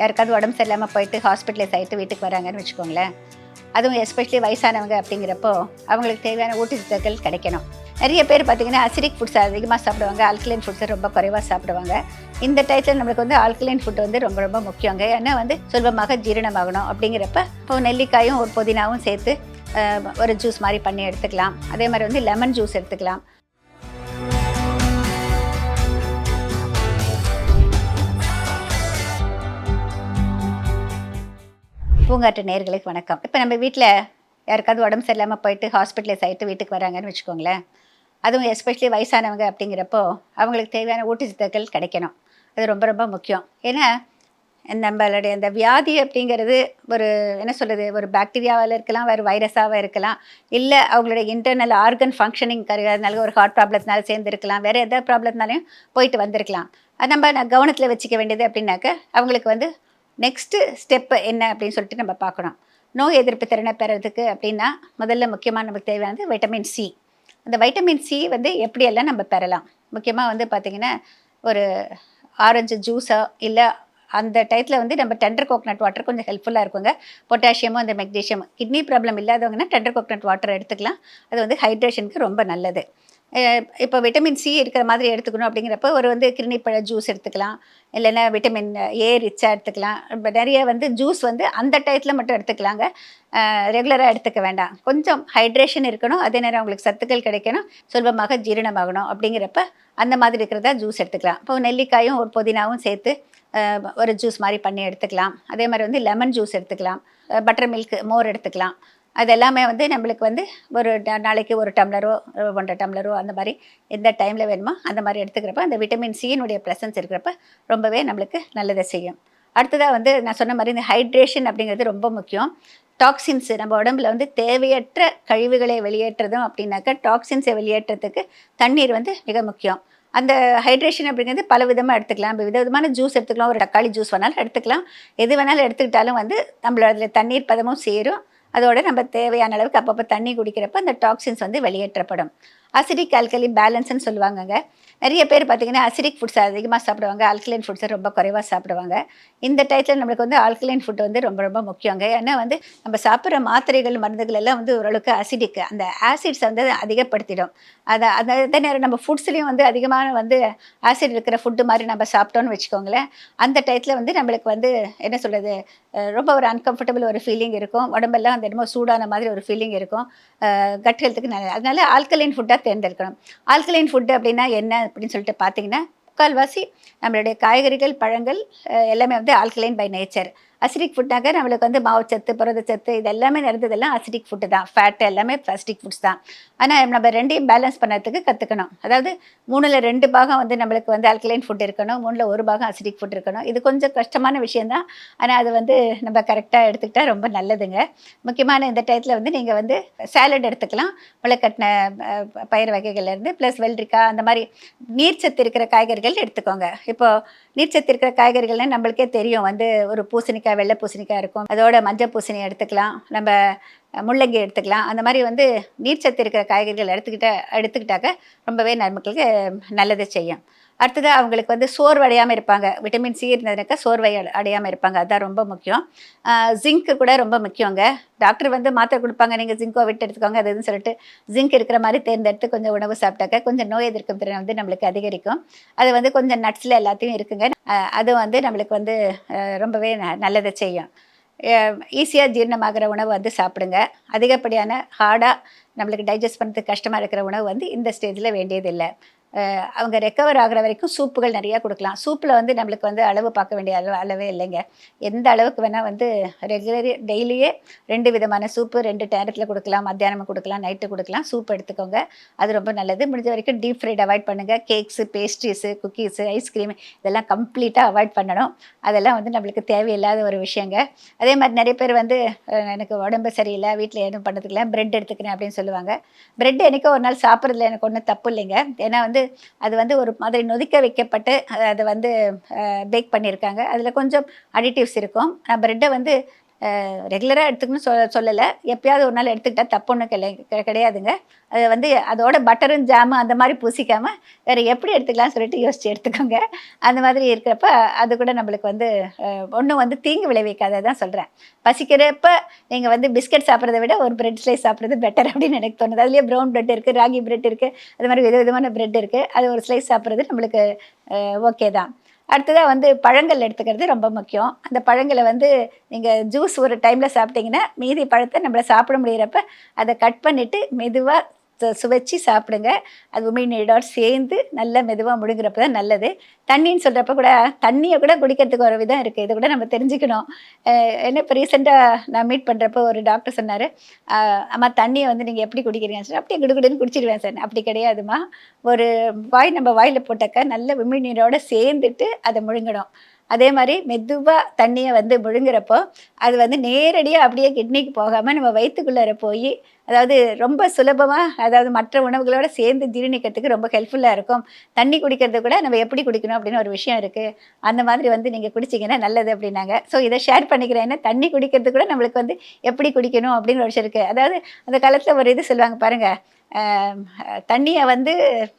யாருக்காவது உடம்பு சரியில்லாமல் போயிட்டு ஹாஸ்பிட்டலைஸ் ஆகிட்டு வீட்டுக்கு வராங்கன்னு வச்சுக்கோங்களேன். அதுவும் எஸ்பெஷலி வயசானவங்க அப்படிங்கிறப்போ அவங்களுக்கு தேவையான ஊட்டச்சத்துக்கள் கிடைக்கணும். நிறைய பேர் பார்த்திங்கன்னா அசிடிக் ஃபுட்ஸ் அதிகமாக சாப்பிடுவாங்க ஆல்கலைன் ஃபுட்ஸை ரொம்ப குறைவாக சாப்பிடுவாங்க. இந்த டயத்தில் நம்மளுக்கு வந்து ஆல்கலைன் ஃபுட் வந்து ரொம்ப ரொம்ப முக்கியங்க. ஏன்னா வந்து சுலபமாக ஜீரணமாகணும் அப்படிங்கிறப்ப இப்போ நெல்லிக்காயும் ஒரு புதினாவும் சேர்த்து ஒரு ஜூஸ் மாதிரி பண்ணி எடுத்துக்கலாம். அதே மாதிரி வந்து லெமன் ஜூஸ் எடுத்துக்கலாம். பூங்காற்று நேர்களுக்கு வணக்கம். இப்போ நம்ம வீட்டில் யாருக்காவது உடம்பு சரியில்லாமல் போயிட்டு ஹாஸ்பிட்டலைஸ் ஆகிட்டு வீட்டுக்கு வராங்கன்னு வச்சுக்கோங்களேன். அதுவும் எஸ்பெஷலி வயசானவங்க அப்படிங்கிறப்போ அவங்களுக்கு தேவையான ஊட்டச்சத்துக்கள் கிடைக்கணும். அது ரொம்ப ரொம்ப முக்கியம். ஏன்னா நம்மளுடைய அந்த வியாதி அப்படிங்கிறது ஒரு என்ன சொல்கிறது ஒரு பாக்டீரியாவில் இருக்கலாம் வேறு வைரஸாக இருக்கலாம் இல்லை அவங்களுடைய இன்டர்னல் ஆர்கன் ஃபங்க்ஷனிங் கருகிறதுனால ஒரு ஹார்ட் ப்ராப்ளத்தினால சேர்ந்து இருக்கலாம் வேறு எந்த ப்ராப்ளத்தினாலையும் போயிட்டு வந்திருக்கலாம். அது நம்ம நான் கவனத்தில் வச்சுக்க வேண்டியது அப்படின்னாக்க அவங்களுக்கு வந்து நெக்ஸ்ட்டு ஸ்டெப்பு என்ன அப்படின்னு சொல்லிட்டு நம்ம பார்க்கணும். நோய் எதிர்ப்பு திறனை பெறதுக்கு அப்படின்னா முதல்ல முக்கியமாக நமக்கு தேவையானது வைட்டமின் சி அந்த வைட்டமின் சி வந்து எப்படியெல்லாம் நம்ம பெறலாம்? முக்கியமாக வந்து பார்த்திங்கன்னா ஒரு ஆரஞ்சு ஜூஸோ இல்லை அந்த டயத்தில் வந்து நம்ம டெண்டர் கோக்னட் வாட்டர் கொஞ்சம் ஹெல்ப்ஃபுல்லாக இருக்குங்க. பொட்டாசியமும் அந்த மெக்னீஷியம் கிட்னி ப்ராப்ளம் இல்லாதவங்கன்னா டெண்டர் கோக்னட் வாட்டர் எடுத்துக்கலாம். அது வந்து ஹைட்ரேஷனுக்கு ரொம்ப நல்லது. இப்போ விட்டமின் சி இருக்கிற மாதிரி எடுத்துக்கணும் அப்படிங்கிறப்ப ஒரு வந்து கிருணிப்பழ ஜூஸ் எடுத்துக்கலாம். இல்லைன்னா விட்டமின் ஏ ரிச்சாக எடுத்துக்கலாம். இப்போ நிறைய வந்து ஜூஸ் வந்து அந்த டயத்தில் மட்டும் எடுத்துக்கலாங்க. ரெகுலராக எடுத்துக்க வேண்டாம். கொஞ்சம் ஹைட்ரேஷன் இருக்கணும். அதே நேரம் அவங்களுக்கு சத்துக்கள் கிடைக்கணும். சுலபமாக ஜீரணமாகணும் அப்படிங்கிறப்ப அந்த மாதிரி இருக்கிறதா ஜூஸ் எடுத்துக்கலாம். இப்போ நெல்லிக்காயும் ஒரு புதினாவும் சேர்த்து ஒரு ஜூஸ் மாதிரி பண்ணி எடுத்துக்கலாம். அதே மாதிரி வந்து லெமன் ஜூஸ் எடுத்துக்கலாம். பட்டர் மில்க் மோர் எடுத்துக்கலாம். அது எல்லாமே வந்து நம்மளுக்கு வந்து ஒரு நாளைக்கு ஒரு டம்ளரோ ஒன்றரை டம்ளரோ அந்த மாதிரி எந்த டைமில் வேணுமோ அந்த மாதிரி எடுத்துக்கிறப்ப அந்த விட்டமின் சியினுடைய ப்ரெசன்ஸ் இருக்கிறப்ப ரொம்பவே நம்மளுக்கு நல்லதை செய்யும். அடுத்ததாக வந்து நான் சொன்ன மாதிரி இந்த ஹைட்ரேஷன் அப்படிங்கிறது ரொம்ப முக்கியம். டாக்ஸின்ஸு நம்ம உடம்புல வந்து தேவையற்ற கழிவுகளை வெளியேற்றுறதும் அப்படின்னாக்கா டாக்ஸின்ஸை வெளியேற்றத்துக்கு தண்ணீர் வந்து மிக முக்கியம். அந்த ஹைட்ரேஷன் அப்படிங்கிறது பல விதமாக எடுத்துக்கலாம். இப்போ விதவிதமான ஜூஸ் எடுத்துக்கலாம். ஒரு தக்காளி ஜூஸ் வேணாலும் எடுத்துக்கலாம். எது வேணாலும் எடுத்துக்கிட்டாலும் வந்து நம்மளோட அதில் தண்ணீர் பதமும் சேரும். அதோட நம்ம தேவையான அளவுக்கு அப்பப்போ தண்ணி குடிக்கிறப்ப அந்த டாக்ஸின்ஸ் வந்து வெளியேற்றப்படும். அசிடிக் ஆல்கலி பேலன்ஸ்னு சொல்லுவாங்கங்க. நிறைய பேர் பார்த்தீங்கன்னா அசிடிக் ஃபுட்ஸ் அதிகமாக சாப்பிடுவாங்க. ஆல்கலைன் ஃபுட்ஸை ரொம்ப குறைவாக சாப்பிடுவாங்க. இந்த டயத்தில் நம்மளுக்கு வந்து ஆல்கலைன் ஃபுட் வந்து ரொம்ப ரொம்ப முக்கியங்க. ஏன்னா வந்து நம்ம சாப்பிட்ற மாத்திரைகள் மருந்துகள் எல்லாம் வந்து ஓரளவுக்கு அசிடிக் அந்த ஆசிட்ஸ் வந்து அதிகப்படுத்திடும். அதை அந்த நேரம் நம்ம ஃபுட்ஸ்லேயும் வந்து அதிகமான வந்து ஆசிட் இருக்கிற ஃபுட்டு மாதிரி நம்ம சாப்பிட்டோம்னு வச்சுக்கோங்களேன். அந்த டயத்தில் வந்து நம்மளுக்கு வந்து என்ன சொல்கிறது ரொம்ப ஒரு அன்கம்ஃபர்டபுள் ஒரு ஃபீலிங் இருக்கும். உடம்பெல்லாம் அந்த என்னமோ சூடான மாதிரி ஒரு ஃபீலிங் இருக்கும். கட் ஹெல்த்துக்கு நல்லது அதனால ஆல்கலைன் ஃபுட்டாக தேர்ந்தெடுக்கணும். ஆல்கலைன் ஃபுட்டு அப்படின்னா என்ன? அப்படின்னு சொல்லிட்டு பார்த்தீங்கன்னா முக்கால்வாசி நம்மளுடைய காய்கறிகள் பழங்கள் எல்லாமே வந்து ஆல்கலைன் பை நேச்சர். அசிடிக் ஃபுட்னாக்க நம்மளுக்கு வந்து மாவுச்சத்து புரதச்சத்து இது எல்லாமே நிறைந்ததெல்லாம் அசிடிக் ஃபுட்டு தான். ஃபேட் எல்லாமே பிளாஸ்டிக் ஃபுட்ஸ் தான். ஆனால் நம்ம ரெண்டையும் பேலன்ஸ் பண்ணுறதுக்கு கற்றுக்கணும் அதாவது மூணில் ரெண்டு பாகம் வந்து நம்மளுக்கு வந்து ஆல்கலைன் ஃபுட் இருக்கணும். மூணில் ஒரு பாகம் அசிடிக் ஃபுட் இருக்கணும். இது கொஞ்சம் கஷ்டமான விஷயந்தான் ஆனால் அது வந்து நம்ம கரெக்டாக எடுத்துக்கிட்டா ரொம்ப நல்லதுங்க. முக்கியமான இந்த டயத்தில் வந்து நீங்கள் வந்து சேலட் எடுத்துக்கலாம். முளைக்கட்டின பயிர் வகைகள்லேருந்து ப்ளஸ் வெள்ளரிக்காய் அந்த மாதிரி நீர்ச்சத்து இருக்கிற காய்கறிகள் எடுத்துக்கோங்க. இப்போது நீர்ச்சத்து இருக்கிற காய்கறிகள்லாம் நம்மளுக்கே தெரியும். வந்து ஒரு பூசணிக்காய் வெள்ளை பூசணிக்காய் இருக்கும். அதோட மஞ்சள் பூசணி எடுத்துக்கலாம். நம்ம முள்ளங்கி எடுத்துக்கலாம். அந்த மாதிரி வந்து நீர்ச்சத்து இருக்கிற காய்கறிகள் எடுத்துக்கிட்ட எடுத்துக்கிட்டாக்க ரொம்பவே நமக்கு நல்லதை செய்யும். அடுத்தது அவங்களுக்கு வந்து சோர்வடையாமல் இருப்பாங்க. விட்டமின் சி இருந்ததுனாக்கா சோர்வை அடையாமல் இருப்பாங்க. அதுதான் ரொம்ப முக்கியம். ஜிங்க்கு கூட ரொம்ப முக்கியங்க. டாக்டர் வந்து மாத்திரை கொடுப்பாங்க. நீங்கள் ஜிங்கோ விட்டு எடுத்துக்கோங்க. அது சொல்லிட்டு ஜிங்க் இருக்கிற மாதிரி தேர்ந்தெடுத்து கொஞ்சம் உணவு சாப்பிட்டாக்க கொஞ்சம் நோய் எதிர்க்கும் திறன் வந்து நம்மளுக்கு அதிகரிக்கும். அது வந்து கொஞ்சம் நட்ஸில் எல்லாத்தையும் இருக்குங்க. அது வந்து நம்மளுக்கு வந்து ரொம்பவே ந- நல்லதை செய்யும். ஈஸியாக ஜீரணமாகிற உணவு வந்து சாப்பிடுங்க. அதிகப்படியான ஹார்டாக நம்மளுக்கு டைஜஸ்ட் பண்ணுறதுக்கு கஷ்டமாக இருக்கிற உணவு வந்து இந்த ஸ்டேஜில் வேண்டியதில்லை. அவங்க ரெக்கவர் ஆகுற வரைக்கும் சூப்புகள் நிறையா கொடுக்கலாம். சூப்பில் வந்து நம்மளுக்கு வந்து அளவு பார்க்க வேண்டிய அளவு அளவே இல்லைங்க. எந்த அளவுக்கு வேணால் வந்து ரெகுலரி டெய்லியே ரெண்டு விதமான சூப்பு ரெண்டு டேரத்தில் கொடுக்கலாம் மத்தியானமும் கொடுக்கலாம் நைட்டு கொடுக்கலாம். சூப் எடுத்துக்கோங்க. அது ரொம்ப நல்லது. முடிஞ்ச வரைக்கும் டீப் ஃப்ரைட் அவாய்ட் பண்ணுங்கள் cakes pastries cookies ice cream இதெல்லாம் கம்ப்ளீட்டாக அவாய்ட் பண்ணணும். அதெல்லாம் வந்து நம்மளுக்கு தேவையில்லாத ஒரு விஷயங்க. அதே மாதிரி நிறைய பேர் வந்து எனக்கு உடம்பு சரியில்லை வீட்டில் எதுவும் பண்ணதுக்குல பிரெட் எடுத்துக்கிறேன் அப்படின்னு சொல்லுவாங்க. பிரெட் என்னைக்கோ ஒரு நாள் சாப்பிட்றதுல எனக்கு ஒன்றும் தப்பு இல்லைங்க. ஏன்னா வந்து அது வந்து ஒரு மாதிரி நொதிக்க வைக்கப்பட்டு அதை வந்து பேக் பண்ணியிருக்காங்க அதில் கொஞ்சம் அடிட்டிவ்ஸ் இருக்கும். நான் ப்ரெட்டை வந்து ரெகுலராக எடுத்துக்கணும்னு சொல்ல சொல்லலை. எப்பயாவது ஒரு நாள் எடுத்துக்கிட்டால் தப்பு ஒன்றும் கிடை கிடையாதுங்க. அது வந்து அதோட பட்டரும் ஜாமு அந்த மாதிரி பூசிக்காமல் வேறு எப்படி எடுத்துக்கலாம்னு சொல்லிட்டு யோசிச்சு எடுத்துக்கோங்க. அந்த மாதிரி இருக்கிறப்ப அது கூட நம்மளுக்கு வந்து ஒன்றும் வந்து தீங்கு விளைவிக்காத தான் சொல்கிறேன் பசிக்கிறப்ப நீங்கள் வந்து பிஸ்கட் சாப்பிட்றத விட ஒரு பிரெட் ஸ்லைஸ் சாப்பிட்றது பெட்டர் அப்படின்னு எனக்கு தோணுது. அதுலேயே ப்ரௌன் பிரெட் இருக்குது ராகி பிரெட் இருக்குது அது மாதிரி வித விதமான பிரெட் இருக்குது அது ஒரு ஸ்லைஸ் சாப்பிட்றது நம்மளுக்கு ஓகே தான். அடுத்ததாக வந்து பழங்கள் எடுத்துக்கிறது ரொம்ப முக்கியம். அந்த பழங்களை வந்து நீங்கள் ஜூஸ் ஒரு டைமில் சாப்பிட்டீங்கன்னா மீதி பழத்தை நம்மளை சாப்பிட முடியிறப்ப அதை கட் பண்ணிவிட்டு மெதுவாக சுவைச்சி சாப்பிடுங்க. அது உமிழ்நீரோடு சேர்ந்து நல்ல மெதுவாக முழுங்குறப்ப தான் நல்லது. தண்ணின்னு சொல்கிறப்ப கூட தண்ணியை கூட குடிக்கிறதுக்கு ஒரு விதம் இருக்குது இதை கூட நம்ம தெரிஞ்சுக்கணும். என்ன இப்போ ரீசெண்டாக நான் மீட் பண்ணுறப்போ ஒரு டாக்டர் சொன்னார். அம்மா தண்ணியை வந்து நீங்கள் எப்படி குடிக்கிறீங்கன்னு சார் அப்படியே குடுகுடுன்னு குடிச்சிடுவேன் சார். அப்படி கிடையாதுமா ஒரு வாய் நம்ம வாயில் போட்டாக்கா நல்ல உமிழ்நீரோடு சேர்ந்துட்டு அதை முழுங்கணும். அதே மாதிரி மெதுவாக தண்ணியை வந்து முழுங்குறப்போ அது வந்து நேரடியாக அப்படியே கிட்னிக்கு போகாமல் நம்ம வயிற்றுக்குள்ளார போய் அதாவது ரொம்ப சுலபமாக அதாவது மற்ற உணவுகளோட சேர்ந்து ஜீரணிக்கிறதுக்கு ரொம்ப ஹெல்ப்ஃபுல்லாக இருக்கும். தண்ணி குடிக்கிறது கூட நம்ம எப்படி குடிக்கணும் அப்படின்னு ஒரு விஷயம் இருக்குது அந்த மாதிரி வந்து நீங்கள் குடிச்சிங்கன்னா நல்லது அப்படின்னாங்க. ஸோ இதை ஷேர் பண்ணிக்கிறேன். ஏன்னா தண்ணி குடிக்கிறது கூட நம்மளுக்கு வந்து எப்படி குடிக்கணும் அப்படின்னு ஒரு விஷயம் இருக்குது அதாவது அந்த காலத்தில் ஒரு இது சொல்லுவாங்க பாருங்கள் தண்ணியை வந்து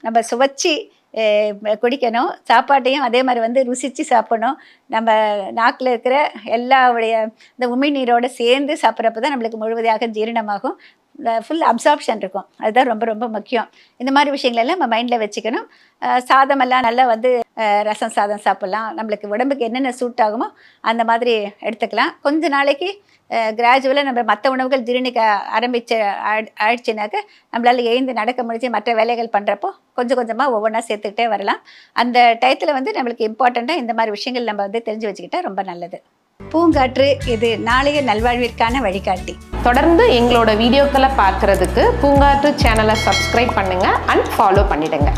நம்ம சுவைச்சி குடிக்கணும். சாப்பாட்டையும் அதே மாதிரி வந்து ருசித்து சாப்பிடணும். நம்ம நாக்கில் இருக்கிற எல்லாவுடைய இந்த உமிழ்நீரோடு சேர்ந்து சாப்பிட்றப்ப தான் நம்மளுக்கு முழுவதையாக ஜீரணமாகும். ஃபுல் அப்சார்ப்ஷன் இருக்கும். அதுதான் ரொம்ப ரொம்ப முக்கியம். இந்த மாதிரி விஷயங்களெல்லாம் நம்ம மைண்டில் வச்சுக்கணும். சாதமெல்லாம் நல்லா வந்து ரசம் சாதம் சாப்பிட்லாம். நம்மளுக்கு உடம்புக்கு என்னென்ன சூட் ஆகுமோ அந்த மாதிரி எடுத்துக்கலாம். கொஞ்ச நாளைக்கு கிராஜுவலாக நம்ம மற்ற உணவுகள் ஜீரணிக்க ஆரம்பிச்ச ஆயி- ஆயிடுச்சுனாக்க நம்மளால் எழுந்து நடக்க முடிஞ்சு மற்ற வேலைகள் பண்ணுறப்போ கொஞ்சம் கொஞ்சமாக ஒவ்வொன்றா சேர்த்துக்கிட்டே வரலாம். அந்த டயத்தில் வந்து நம்மளுக்கு இம்பார்ட்டண்ட்டாக இந்த மாதிரி விஷயங்கள் நம்ம வந்து தெரிஞ்சு வச்சுக்கிட்டால் ரொம்ப நல்லது. பூங்காற்று இது நாளைய நல்வாழ்விற்கான வழிகாட்டி. தொடர்ந்து எங்களோட வீடியோக்களை பார்க்குறதுக்கு பூங்காற்று சேனலை சப்ஸ்கிரைப் பண்ணுங்கள் அண்ட் ஃபாலோ பண்ணிடுங்க.